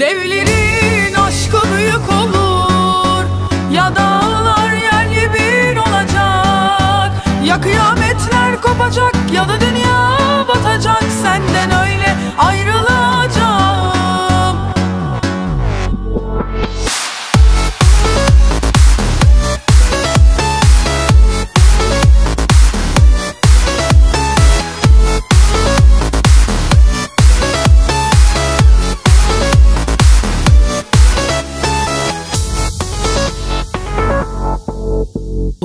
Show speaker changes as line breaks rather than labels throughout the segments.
Devlerin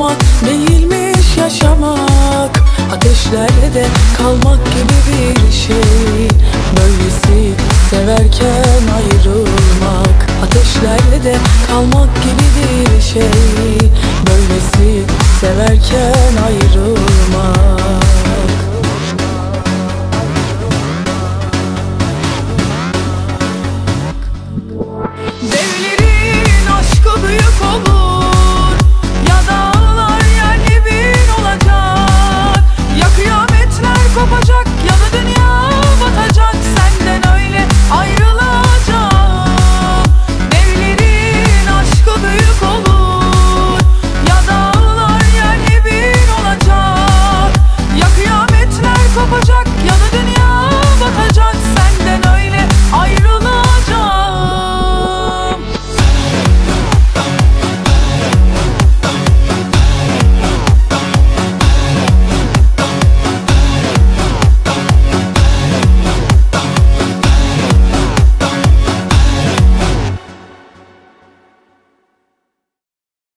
olmak değilmiş yaşamak. Ateşlerde kalmak gibi bir şey. Böylesi severken ayrılmak. Ateşlerde kalmak gibi bir şey. Böylesi severken ayrılmak.